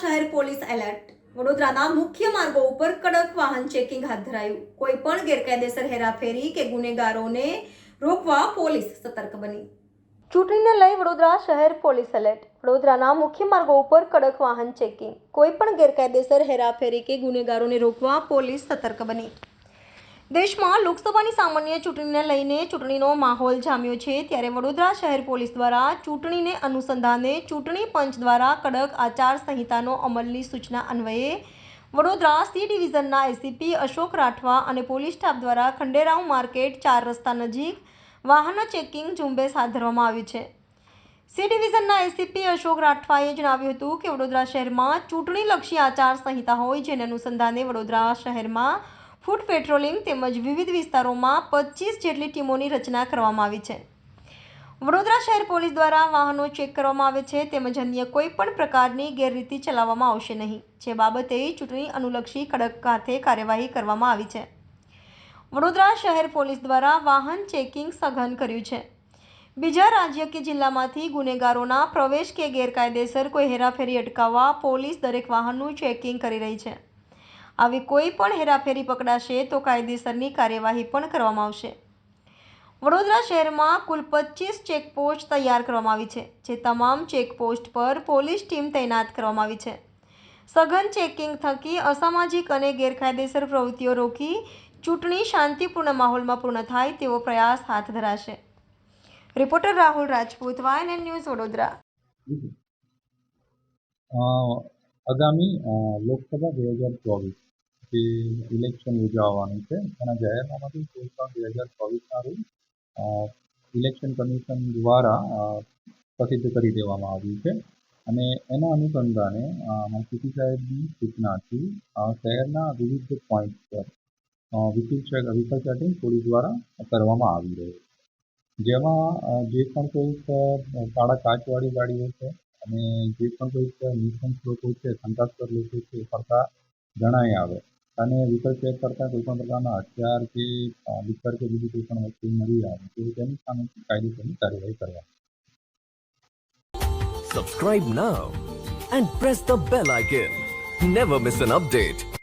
શહેર police alert. વડોદરાના મુખ્ય માર્ગો ઉપર કડક વાહન ચેકિંગ હાથ ધરાયું. કોઈ પણ ગેરકાયદેસર હેરાફેરી કે ગુનેગારોને રોકવા પોલીસ સતર્ક બની. ચૂંટણીને લઈ વડોદરા શહેર પોલીસ એલર્ટ. વડોદરાના મુખ્ય માર્ગો ઉપર કડક વાહન ચેકિંગ. કોઈ પણ ગેરકાયદેસર હેરાફેરી કે ગુનેગારોને રોકવા પોલીસ સતર્ક બની. દેશમાં લોકસભાની સામાન્ય ચૂંટણીને લઈને ચૂંટણીનો માહોલ જામ્યો છે. ત્યારે વડોદરા શહેર પોલીસ દ્વારા ચૂંટણીને અનુસંધાને ચૂંટણી પંચ દ્વારા કડક આચાર સંહિતાનો અમલની સૂચના અન્વયે વડોદરા સી ડિવિઝનના એસીપી અશોક રાઠવા અને પોલીસ સ્ટાફ દ્વારા ખંડેરાવ માર્કેટ ચાર રસ્તા નજીક વાહનો ચેકિંગ ઝુંબેશ હાથ ધરવામાં આવી છે. સી ડિવિઝનના એસીપી અશોક રાઠવાએ જણાવ્યું હતું કે વડોદરા શહેરમાં ચૂંટણીલક્ષી આચાર સંહિતા હોય, જેને અનુસંધાને વડોદરા શહેરમાં ફૂટ પેટ્રોલિંગ તેમજ વિવિધ વિસ્તારોમાં પચીસ જેટલી ટીમોની રચના કરવામાં આવી છે. વડોદરા શહેર પોલીસ દ્વારા વાહનો ચેક કરવામાં આવે છે તેમજ અન્ય કોઈ પણ પ્રકારની ગેરરીતિ ચલાવવામાં આવશે નહીં. જે બાબતે ચૂંટણી અનુલક્ષી કડક હાથે કાર્યવાહી કરવામાં આવી છે. વડોદરા શહેર પોલીસ દ્વારા વાહન ચેકિંગ સઘન કર્યું છે. બીજા રાજ્ય કે જિલ્લામાંથી ગુનેગારોના પ્રવેશ કે ગેરકાયદેસર કોઈ હેરાફેરી અટકાવવા પોલીસ દરેક વાહનનું ચેકિંગ કરી રહી છે. આવી કોઈ પણ હેરાફેરી પકડાશે તો કાયદેસરની કાર્યવાહી પણ કરવામાં આવશે. વડોદરા શહેરમાં કુલ પચીસ ચેકપોસ્ટ તૈયાર કરવામાં આવી છે, જે તમામ ચેકપોસ્ટ પર પોલીસ ટીમ તૈનાત કરવામાં આવી છે. સઘન ચેકિંગ થકી અસામાજિક અને ગેરકાયદેસર પ્રવૃત્તિઓ રોકી ચૂંટણી શાંતિપૂર્ણ માહોલમાં પૂર્ણ થાય તેવો પ્રયાસ હાથ ધરાશે. Reporter Rahul Rajput, YNN news Vadodara. આગામી લોકસભા બે હજાર ચોવીસ જે ઇલેક્શન યોજાવાનું છે એના જાહેરનામાથી કોઈ પણ બે હજાર ચોવીસના રોજ ઇલેક્શન કમિશન દ્વારા પ્રસિદ્ધ કરી દેવામાં આવ્યું છે. અને એના અનુસંધાને સીટી સાહેબની સૂચનાથી શહેરના વિવિધ પોઈન્ટ પર અ, વિકલ ચેટિંગ પોલીસ દ્વારા કરવામાં આવી રહ્યું છે. જેમાં જે પણ કોઈક સાડા કાચવાળી ગાડીઓ છે અને જે પણ કોઈક નિસંત લોકો છે શંકાસ્પદ લોકો છે એ ફરતા જણાઈ આવે અને વ્હીકલ ચેક કરતાં કોઈ પણ પ્રકારના હથિયાર કે અ, લિક્કર કે બીજી કોઈ પણ વસ્તુ મળી આવે તો તેની સામે કાયદેસરની કાર્યવાહી કરવા Subscribe now and press the bell icon. Never miss an update.